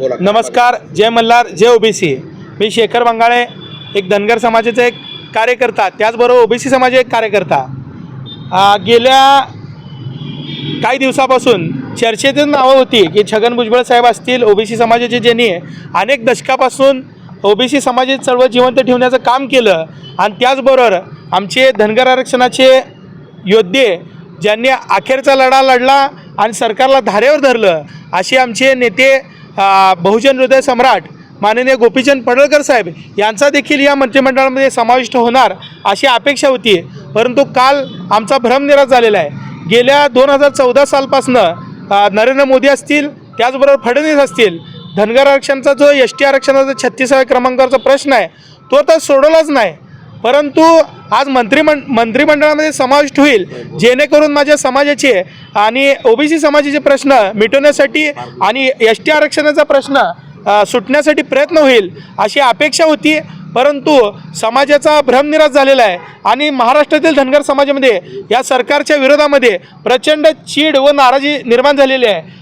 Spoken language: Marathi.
बोला. नमस्कार जय मल्हार जय ओबीसी. मी शेखर बंगाळे एक धनगर समाजाचा एक कार्यकर्ता त्याचबरोबर ओबीसी समाजाचा एक कार्यकर्ता. गेल्या काही दिवसापासून चर्चेतच नावं होती की छगन भुजबळ साहेब असतील ओबीसी समाजाचे ज्यांनी अनेक दशकापासून ओबीसी समाजाची चळवळ जिवंत ठेवण्याचं काम केलं. आणि त्याचबरोबर आमचे धनगर आरक्षणाचे योद्धे ज्यांनी अखेरचा लढा लढला आणि सरकारला धारेवर धरलं असे आमचे नेते बहुजन हृदय सम्राट माननीय गोपीचंद पडळकर साहेब यांचा देखील या मंत्रिमंडळामध्ये समाविष्ट होणार अशी अपेक्षा होती. परंतु काल आमचा भ्रमनिराश झालेला आहे. गेल्या दोन हजार चौदा सालपासनं नरेंद्र मोदी असतील त्याचबरोबर फडणवीस असतील धनगर आरक्षणचा जो एस टी आरक्षणाचा छत्तीसाव्या क्रमांकाचा प्रश्न आहे तो तर सोडवलाच नाही. परंतु आज मंत्रिमं मंत्रिमंडळामध्ये समाविष्ट होईल जेणेकरून माझ्या समाजाचे आणि ओबीसी समाजाचे प्रश्न मिटवण्यासाठी आणि एस टी आरक्षणाचा प्रश्न सुटण्यासाठी प्रयत्न होईल अशी अपेक्षा होती. परंतु समाजाचा भ्रमनिराश झालेला आहे आणि महाराष्ट्रातील धनगर समाजामध्ये या सरकारच्या विरोधामध्ये प्रचंड चीड व नाराजी निर्माण झालेली आहे.